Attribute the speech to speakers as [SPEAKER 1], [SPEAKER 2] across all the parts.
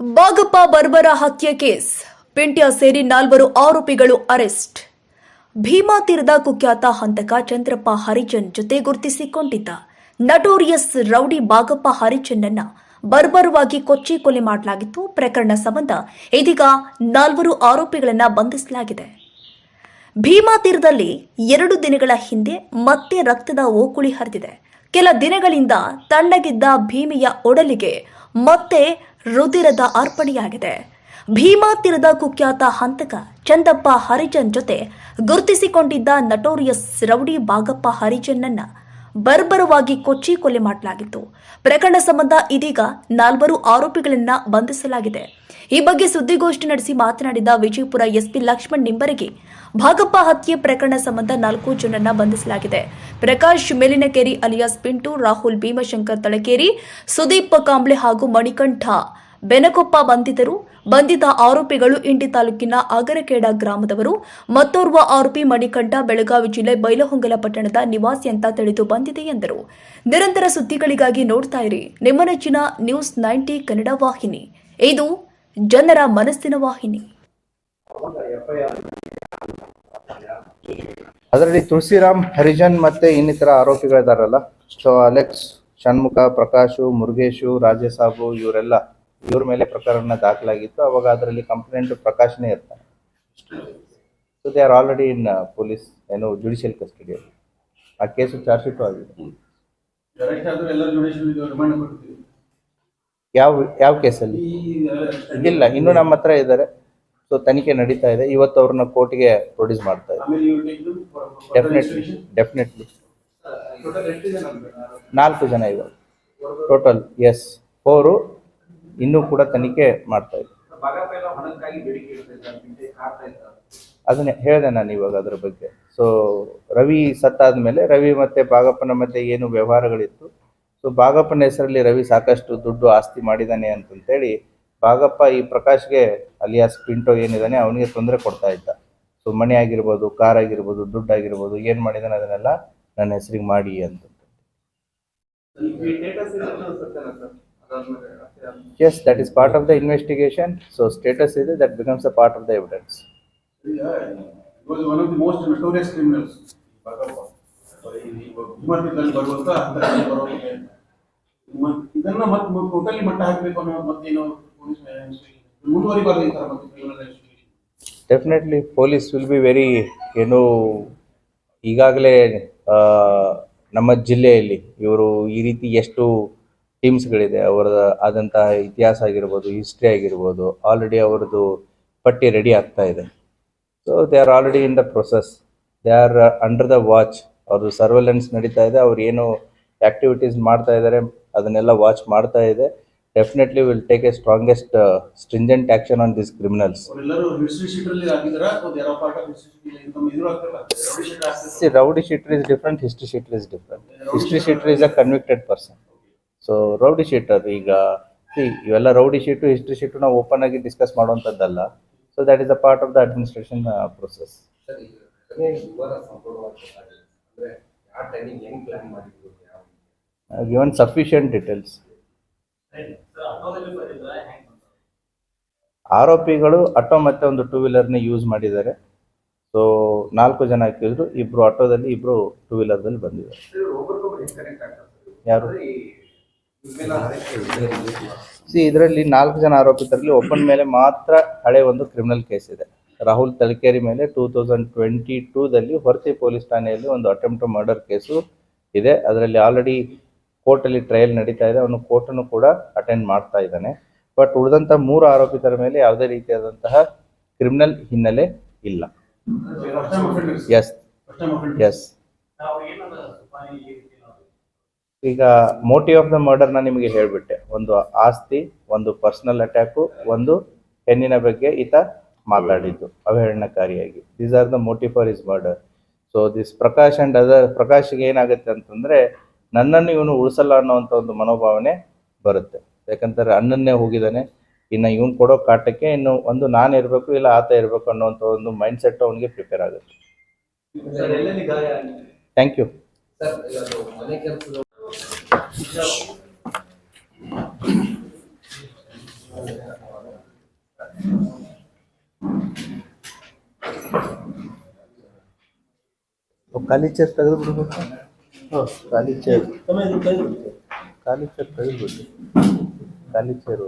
[SPEAKER 1] ಬಾಗಪ್ಪ ಬರ್ಬರ ಹತ್ಯೆ ಕೇಸ್. ಪಿಂಟ್ಯ ಸೇರಿ ನಾಲ್ವರು ಆರೋಪಿಗಳು ಅರೆಸ್ಟ್. ಭೀಮಾ ತೀರದ ಕುಖ್ಯಾತ ಹಂತಕ ಚಂದ್ರಪ್ಪ ಹರಿಜನ್ ಜೊತೆ ಗುರುತಿಸಿಕೊಂಡಿದ್ದ. ನಟೋರಿಯಸ್ ರೌಡಿ ಬಾಗಪ್ಪ ಹರಿಜನ್ನನ್ನ ಬರ್ಬರವಾಗಿ ಕೊಚ್ಚಿ ಕೊಲೆ ಮಾಡಲಾಗಿತ್ತು. ಪ್ರಕರಣ ಸಂಬಂಧ ಇದೀಗ ನಾಲ್ವರು ಆರೋಪಿಗಳನ್ನ ಬಂಧಿಸಲಾಗಿದೆ. ಭೀಮಾ ತೀರದಲ್ಲಿ ಎರಡು ದಿನಗಳ ಹಿಂದೆ ಮತ್ತೆ ರಕ್ತದ ಓಕುಳಿ ಹರಿದಿದೆ. ಕೆಲ ದಿನಗಳಿಂದ ತಣ್ಣಗಿದ್ದ ಭೀಮಿಯ ಒಡಲಿಗೆ ಮತ್ತೆ ರುದಿರದ ಅರ್ಪಣೆಯಾಗಿದೆ. ಭೀಮಾ ತೀರದ ಕುಖ್ಯಾತ ಹಂತಕ ಚಂದಪ್ಪ ಹರಿಜನ್ ಜೊತೆ ಗುರುತಿಸಿಕೊಂಡಿದ್ದ ನಟೋರಿಯಸ್ ರೌಡಿ ಬಾಗಪ್ಪ ಹರಿಜನ್ನನ್ನ ಬರ್ಬರವಾಗಿ ಕೊಚ್ಚಿ ಕೊಲೆ ಮಾಡಲಾಗಿತ್ತು. ಪ್ರಕರಣ ಸಂಬಂಧ ಇದೀಗ ನಾಲ್ವರು ಆರೋಪಿಗಳನ್ನ ಬಂಧಿಸಲಾಗಿದೆ. ಈ ಬಗ್ಗೆ ಸುದ್ದಿಗೋಷ್ಠಿ ನಡೆಸಿ ಮಾತನಾಡಿದ ವಿಜಯಪುರ ಎಸ್ಪಿ ಲಕ್ಷ್ಮಣ್ ನಿಂಬರಗಿ, ಭಾಗಪ್ಪ ಹತ್ಯೆ ಪ್ರಕರಣ ಸಂಬಂಧ ನಾಲ್ಕು ಜನರನ್ನ ಬಂಧಿಸಲಾಗಿದೆ. ಪ್ರಕಾಶ್ ಮೇಲಿನಕೇರಿ ಅಲಿಯಾಸ್ ಪಿಂಟು, ರಾಹುಲ್ ಭೀಮಶಂಕರ್ ತಳಕೇರಿ, ಸುದೀಪ್ ಕಾಂಬ್ಳೆ ಹಾಗೂ ಮಣಿಕಂಠ ಬೆನಕೊಪ್ಪ ಬಂಧಿತರು. ಬಂಧಿತ ಆರೋಪಿಗಳು ಇಂಡಿ ತಾಲೂಕಿನ ಅಗರಕೇಡ ಗ್ರಾಮದವರು. ಮತ್ತೋರ್ವ ಆರೋಪಿ ಮಣಿಕಂಠ ಬೆಳಗಾವಿ ಜಿಲ್ಲೆ ಬೈಲಹೊಂಗಲ ಪಟ್ಟಣದ ನಿವಾಸಿ ಅಂತ ತಿಳಿದು ಬಂದಿದೆ ಎಂದರು. ನಿರಂತರ ಸುದ್ದಿಗಳಿಗಾಗಿ ನೋಡ್ತಾ ಇರಿ. ನಿಮ್ಮ ನೆಚ್ಚಿನ ನ್ಯೂಸ್ ನೈಂಟಿ ಕನ್ನಡ ವಾಹಿನಿ. ಇದು ಜನರ ಮನಸ್ಸಿನ ವಾಹಿನಿ.
[SPEAKER 2] ಅದರಲ್ಲಿ ತುಳಸಿರಾಮ್ ಹರಿಜನ್ ಮತ್ತೆ ಇನ್ನಿತರ ಆರೋಪಿಗಳಿದಾರಲ್ಲ? ಸೊ ಅಲೆಕ್ಸ್ ಷಣ್ಮುಖ ಪ್ರಕಾಶು ಮುರುಗೇಶು ರಾಜಸಾಬು ಇವರೆಲ್ಲ ಇವ್ರ ಮೇಲೆ ಪ್ರಕರಣ ದಾಖಲಾಗಿತ್ತು. ಅವಾಗ ಅದರಲ್ಲಿ ಕಂಪ್ಲೇಂಟ್ ಪ್ರಕಾಶ್ನೇ ಇರ್ತಾರೆ. So they are already in police ಏನು ಜುಡಿಷಿಯಲ್ ಕಸ್ಟಡಿಯಲ್ಲಿ ಆ ಕೇಸು ಚಾರ್ಜ್ ಶೀಟು ಆಗಿದೆ
[SPEAKER 3] ಡೈರೆಕ್ಟ್ ಆದ್ರೆ ಎಲ್ಲ ಜುಡಿಷಿಯಲ್ ರಿಮಾಂಡ್ ಕೊಡ್ತೀವಿ
[SPEAKER 2] ಯಾವ ಯಾವ ಕೇಸಲ್ಲಿ? ಇಲ್ಲ ಇನ್ನೂ ನಮ್ಮ ಹತ್ರ ಇದ್ದಾರೆ. ಸೊ ತನಿಖೆ ನಡೀತಾ ಇದೆ. ಇವತ್ತು ಅವ್ರನ್ನ ಕೋರ್ಟ್ಗೆ ಪ್ರೊಡ್ಯೂಸ್ ಮಾಡ್ತಾ ಇದೆ
[SPEAKER 3] ಆಮೇಲೆ ಇವ್ರು take them for- for further definitely
[SPEAKER 2] ನಾಲ್ಕು ಜನ ಇವರು ಟೋಟಲ್ ಎಸ್ ಫೋರು ಇನ್ನೂ ಕೂಡ ತನಿಖೆ ಮಾಡ್ತಾ ಇದೆ
[SPEAKER 3] ಇದ್ದಾರೆ.
[SPEAKER 2] ಅದನ್ನ ಹೇಳಿದೆ ನಾನು ಇವಾಗ ಅದ್ರ ಬಗ್ಗೆ. ಸೊ ರವಿ ಸತ್ತಾದ್ಮೇಲೆ ರವಿ ಮತ್ತೆ ಬಾಗಪ್ಪನ ಮತ್ತೆ ಏನು ವ್ಯವಹಾರಗಳಿತ್ತು? ಸೊ ಬಾಗಪ್ಪನ ಹೆಸರಲ್ಲಿ ರವಿ ಸಾಕಷ್ಟು ದುಡ್ಡು ಆಸ್ತಿ ಮಾಡಿದ್ದಾನೆ ಅಂತಂತೇಳಿ ಬಾಗಪ್ಪ ಈ ಪ್ರಕಾಶ್ಗೆ ಅಲಿಯಾಸ್ ಪಿಂಟೋ ಏನಿದ್ದಾನೆ ಅವನಿಗೆ ತೊಂದರೆ ಕೊಡ್ತಾ ಇದ್ದ. ಸೊ ಮನೆ ಆಗಿರ್ಬೋದು ಕಾರ್ ಆಗಿರ್ಬೋದು, ದುಡ್ಡು ಆಗಿರ್ಬೋದು, ಏನು ಮಾಡಿದಾನೆ ಅದನ್ನೆಲ್ಲ ನನ್ನ ಹೆಸರಿಗೆ ಮಾಡಿ ಅಂತ. Yes that is part of the investigation so status ಇದೆ
[SPEAKER 3] that becomes a part of the evidence ಈಗ ಬರುವಂತ ಇದನ್ನ ಮತ್ತೆ ಟೋಟಲಿ ಮಟ್ಟ ಹಾಕ್ಬೇಕು ಅನ್ನೋ ಮತ್ತೇನು ಮುಂದುವರಿಬಾರ್ದು ಈ ತರ ಮತ್ತೆ.
[SPEAKER 2] Definitely police will be very ಏನು ಈಗಾಗಲೇ ನಮ್ಮ ಜಿಲ್ಲೆಯಲ್ಲಿ ಇವರು ಈ ರೀತಿ ಎಷ್ಟು ಟೀಮ್ಸ್ಗಳಿದೆ ಅವರ ಆದಂತಹ ಇತಿಹಾಸ ಆಗಿರ್ಬೋದು ಹಿಸ್ಟ್ರಿ ಆಗಿರ್ಬೋದು ಆಲ್ರೆಡಿ ಅವರದು ಪಟ್ಟಿ ರೆಡಿ ಆಗ್ತಾ ಇದೆ. So they are already in the process they are under the watch ಅವ್ರದ್ದು ಸರ್ವೆಲೆನ್ಸ್ ನಡೀತಾ ಇದೆ ಅವ್ರು ಏನು ಆಕ್ಟಿವಿಟೀಸ್ ಮಾಡ್ತಾ ಇದ್ದಾರೆ ಅದನ್ನೆಲ್ಲ ವಾಚ್ ಮಾಡ್ತಾ ಇದೆ. Definitely will take a strongest stringent action on this criminals
[SPEAKER 3] see rowdy sheet ಅಲ್ಲಿ ಹಿಸ್ಟ್ರಿ
[SPEAKER 2] ಅಥವಾ is different history sheet is a convicted person. So rowdy sheeter ಈಗ ಇವೆಲ್ಲ ರೌಡಿ ಶೀಟು ಹಿಸ್ಟ್ರಿ ಶೀಟು ನಾವು ಓಪನ್ ಆಗಿ discuss ಮಾಡುವಂಥದ್ದಲ್ಲ. So that is a part of the administration process given sufficient details ಆರೋಪಿಗಳು auto ಮತ್ತೆ ಒಂದು two ವೀಲರ್ನ use ಮಾಡಿದ್ದಾರೆ. So ನಾಲ್ಕು ಜನ ಹಾಕಿದ್ರು ಇಬ್ರು ಆಟೋದಲ್ಲಿ ಇಬ್ರು ಟೂ ವೀಲರ್ದಲ್ಲಿ ಬಂದಿದ್ದಾರೆ. ಯಾರು? ಸಿ ಇದರಲ್ಲಿ ನಾಲ್ಕು ಜನ ಆರೋಪಿತರಲ್ಲಿ ಒಬ್ಬನ ಮೇಲೆ ಮಾತ್ರ ಹಳೆ ಒಂದು ಕ್ರಿಮಿನಲ್ ಕೇಸ್ ಇದೆ. ರಾಹುಲ್ ತಲಕೇರಿ ಮೇಲೆ ಟೂ ತೌಸಂಡ್ ಟ್ವೆಂಟಿ ಟೂದಲ್ಲಿ ಹೊರತಿ ಪೊಲೀಸ್ ಠಾಣೆಯಲ್ಲಿ ಒಂದು ಅಟೆಂಪ್ಟ್ ಮರ್ಡರ್ ಕೇಸು ಇದೆ. ಅದರಲ್ಲಿ ಆಲ್ರೆಡಿ ಕೋರ್ಟಲ್ಲಿ ಟ್ರಯಲ್ ನಡೀತಾ ಇದೆ. ಅವನು ಕೋರ್ಟನ್ನು ಕೂಡ ಅಟೆಂಡ್ ಮಾಡ್ತಾ ಇದ್ದಾನೆ. ಬಟ್ ಉಳಿದಂಥ ಮೂರು ಆರೋಪಿತರ ಮೇಲೆ ಯಾವುದೇ ರೀತಿಯಾದಂತಹ ಕ್ರಿಮಿನಲ್ ಹಿನ್ನೆಲೆ ಇಲ್ಲ. ಎಸ್ ಎಸ್ ಈಗ ಮೋಟಿವ್ ಆಫ್ ದ ಮರ್ಡರ್ನ ನಿಮಗೆ ಹೇಳಿಬಿಟ್ಟೆ. ಒಂದು ಆಸ್ತಿ, ಒಂದು ಪರ್ಸನಲ್ ಅಟ್ಯಾಕು ಒಂದು ಹೆಣ್ಣಿನ ಬಗ್ಗೆ ಈತ ಮಾತಾಡಿದ್ದು, ಅವಹೇಳನಕಾರಿಯಾಗಿ. These are the motive for his murder so this Prakash and other ಪ್ರಕಾಶ್ಗೆ ಏನಾಗುತ್ತೆ ಅಂತಂದ್ರೆ, ನನ್ನನ್ನು ಇವನು ಉಳಿಸಲ್ಲ ಅನ್ನೋವಂಥ ಒಂದು ಮನೋಭಾವನೆ ಬರುತ್ತೆ. ಯಾಕಂತಾರೆ ಅಣ್ಣನ್ನೇ ಹೋಗಿದ್ದಾನೆ. ಇನ್ನು ಇವನು ಕೊಡೋ ಕಾಟಕ್ಕೆ ಇನ್ನು ಒಂದು ನಾನು ಇರಬೇಕು, ಇಲ್ಲ ಆತ ಇರಬೇಕು ಅನ್ನೋವಂಥ ಒಂದು ಮೈಂಡ್ ಸೆಟ್ ಅವನಿಗೆ ಪ್ರಿಪೇರ್ ಆಗುತ್ತೆ. ಥ್ಯಾಂಕ್ ಯು
[SPEAKER 4] Thank ಅದು
[SPEAKER 2] ಖಾಲಿ ಚೇರ್ ತೆಗೆದು ಬಿಡ್ಬೇಕು ಖಾಲಿ ಚೇರ್ ಖಾಲಿ ಚೇರ್ ತೆಗೆದ್ಬಿಟ್ಟು ಖಾಲಿ ಚೇರು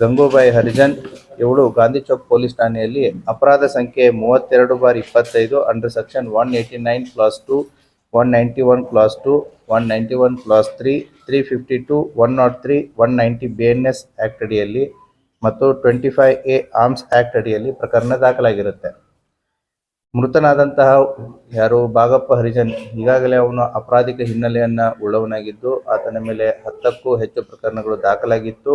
[SPEAKER 2] ಗಂಗೂಬಾಯಿ ಹರಿಜನ್ ಇವಳು ಗಾಂಧಿ ಚೌಕ್ ಪೊಲೀಸ್ ಠಾಣೆಯಲ್ಲಿ ಅಪರಾಧ ಸಂಖ್ಯೆ ಮೂವತ್ತೆರಡು ಬಾರ್ ಇಪ್ಪತ್ತೈದು, under section one eighty nine clause two, one ninety one clause two, one ninety one clause three three fifty two, one not three, one ninety B N S act ಅಡಿಯಲ್ಲಿ ಮತ್ತು twenty five A arms act ಅಡಿಯಲ್ಲಿ ಪ್ರಕರಣ ದಾಖಲಾಗಿರುತ್ತೆ. ಮೃತನಾದಂತಹ ಯಾರು? ಬಾಗಪ್ಪ ಹರಿಜನ್. ಈಗಾಗಲೇ ಅವನು ಅಪರಾಧಿಕ ಹಿನ್ನೆಲೆಯನ್ನು ಉಳ್ಳವನಾಗಿದ್ದು, ಆತನ ಮೇಲೆ ಹತ್ತಕ್ಕೂ ಹೆಚ್ಚು ಪ್ರಕರಣಗಳು ದಾಖಲಾಗಿತ್ತು.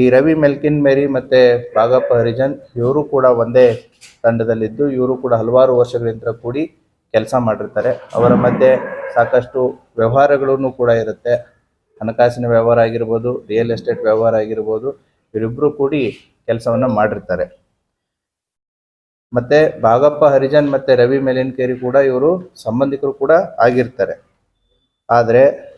[SPEAKER 2] ಈ ರವಿ ಮೆಲ್ಕಿನ್ ಮೇರಿ ಮತ್ತು ಬಾಗಪ್ಪ ಹರಿಜನ್ ಇವರು ಕೂಡ ಒಂದೇ ತಂಡದಲ್ಲಿದ್ದು, ಇವರು ಕೂಡ ಹಲವಾರು ವರ್ಷಗಳಿಂದ ಕೂಡಿ ಕೆಲಸ ಮಾಡಿರ್ತಾರೆ. ಅವರ ಮಧ್ಯೆ ಸಾಕಷ್ಟು ವ್ಯವಹಾರಗಳೂ ಕೂಡ ಇರುತ್ತೆ. ಹಣಕಾಸಿನ ವ್ಯವಹಾರ ಆಗಿರ್ಬೋದು, ರಿಯಲ್ ಎಸ್ಟೇಟ್ ವ್ಯವಹಾರ ಆಗಿರ್ಬೋದು ಇವರಿಬ್ಬರು ಕೂಡಿ ಕೆಲಸವನ್ನು ಮಾಡಿರ್ತಾರೆ. ಮತ್ತೆ ಬಾಗಪ್ಪ ಹರಿಜನ್ ಮತ್ತೆ ರವಿ ಮೆಲೇನ್ಕೇರಿ ಕೂಡ ಇವರು ಸಂಬಂಧಿಕರು ಕೂಡ ಆಗಿರ್ತಾರೆ. ಆದರೆ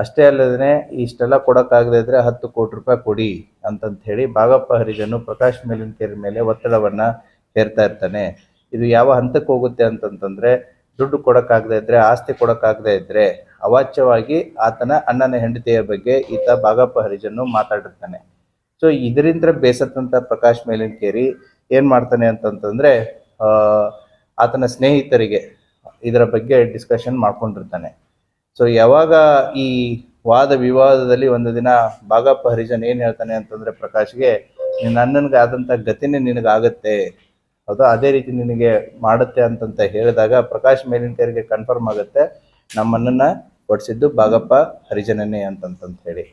[SPEAKER 2] ಅಷ್ಟೇ ಅಲ್ಲದೇ ಇಷ್ಟೆಲ್ಲ ಕೊಡೋಕ್ಕಾಗದೇ ಇದ್ರೆ ಹತ್ತು ಕೋಟಿ ರೂಪಾಯಿ ಕೊಡಿ ಅಂತಂತ ಹೇಳಿ ಬಾಗಪ್ಪ ಹರಿಜನು ಪ್ರಕಾಶ್ ಮೇಲಿನ ಮೇಲೆ ಒತ್ತಡವನ್ನ ಹೇರ್ತಾ ಇರ್ತಾನೆ. ಇದು ಯಾವ ಹಂತಕ್ಕೆ ಹೋಗುತ್ತೆ ಅಂತಂತಂದ್ರೆ ದುಡ್ಡು ಕೊಡೋಕ್ಕಾಗದೇ ಇದ್ರೆ, ಆಸ್ತಿ ಕೊಡೋಕ್ಕಾಗದೇ ಇದ್ರೆ ಅವಾಚ್ಯವಾಗಿ ಆತನ ಅಣ್ಣನ ಹೆಂಡತಿಯ ಬಗ್ಗೆ ಈತ ಬಾಗಪ್ಪ ಹರಿಜನ್ನು ಮಾತಾಡಿರ್ತಾನೆ. ಸೊ ಇದರಿಂದ ಬೇಸತ್ತಂತ ಪ್ರಕಾಶ್ ಮೇಲಿನ ಕೇರಿ ಏನು ಮಾಡ್ತಾನೆ ಅಂತಂತಂದ್ರೆ ಆತನ ಸ್ನೇಹಿತರಿಗೆ ಇದರ ಬಗ್ಗೆ ಡಿಸ್ಕಷನ್ ಮಾಡ್ಕೊಂಡಿರ್ತಾನೆ. ಸೊ ಯಾವಾಗ ಈ ವಾದ ವಿವಾದದಲ್ಲಿ ಒಂದು ದಿನ ಬಾಗಪ್ಪ ಹರಿಜನ್ ಏನ್ ಹೇಳ್ತಾನೆ ಅಂತಂದ್ರೆ ಪ್ರಕಾಶ್ಗೆ ನಿನ್ನ ಅಣ್ಣನಿಗೆ ಆದಂತ ಗತಿನೇ ನಿನಗಾಗತ್ತೆ. ಅದು ಅದೇ ರೀತಿ ನಿನಗೆ ಮಾಡುತ್ತೆ ಅಂತಂತ ಹೇಳಿದಾಗ ಪ್ರಕಾಶ್ ಮೇಲಿನ ತೆರಿಗೆ ಕನ್ಫರ್ಮ್ ಆಗುತ್ತೆ ನಮ್ಮನ್ನ ಒಡಿಸಿದ್ದು ಬಾಗಪ್ಪ ಹರಿಜನನೇ ಅಂತಂತಂತ ಹೇಳಿ.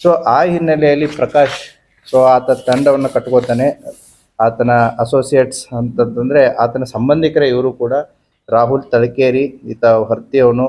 [SPEAKER 2] ಸೊ ಆ ಹಿನ್ನೆಲೆಯಲ್ಲಿ ಪ್ರಕಾಶ್ ಸೊ ಆತ ತಂಡವನ್ನು ಕಟ್ಕೋತಾನೆ. ಆತನ ಅಸೋಸಿಯೇಟ್ಸ್ ಅಂತಂತಂದ್ರೆ ಆತನ ಸಂಬಂಧಿಕರ ಇವರು ಕೂಡ. ರಾಹುಲ್ ತಳಕೇರಿ ಈತ ಹೊರ್ತಿಯವನು.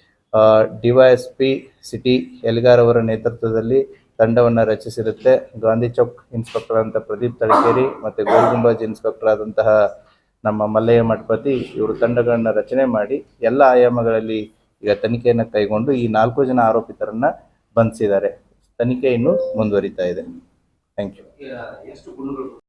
[SPEAKER 2] ಡಿವೈಎಸ್ಪಿ ಸಿಟಿ ಎಲ್ಗಾರ್ ಅವರ ನೇತೃತ್ವದಲ್ಲಿ ತಂಡವನ್ನು ರಚಿಸಿರುತ್ತೆ. ಗಾಂಧಿ ಚೌಕ್ ಇನ್ಸ್ಪೆಕ್ಟರ್ ಅಂತ ಪ್ರದೀಪ್ ತಳಕೇರಿ ಮತ್ತು ಗೋಲ್ಗುಂಬಾಜ್ ಇನ್ಸ್ಪೆಕ್ಟರ್ ಆದಂತಹ ನಮ್ಮ ಮಲ್ಲಯ್ಯ ಮಠಪತಿ ಇವರು ತಂಡಗಳನ್ನ ರಚನೆ ಮಾಡಿ ಎಲ್ಲ ಆಯಾಮಗಳಲ್ಲಿ ಈಗ ತನಿಖೆಯನ್ನು ಕೈಗೊಂಡು ಈ ನಾಲ್ಕು ಜನ ಆರೋಪಿತರನ್ನ ಬಂಧಿಸಿದ್ದಾರೆ. ತನಿಖೆ ಇನ್ನೂ ಮುಂದುವರಿತಾ ಇದೆ. Thank you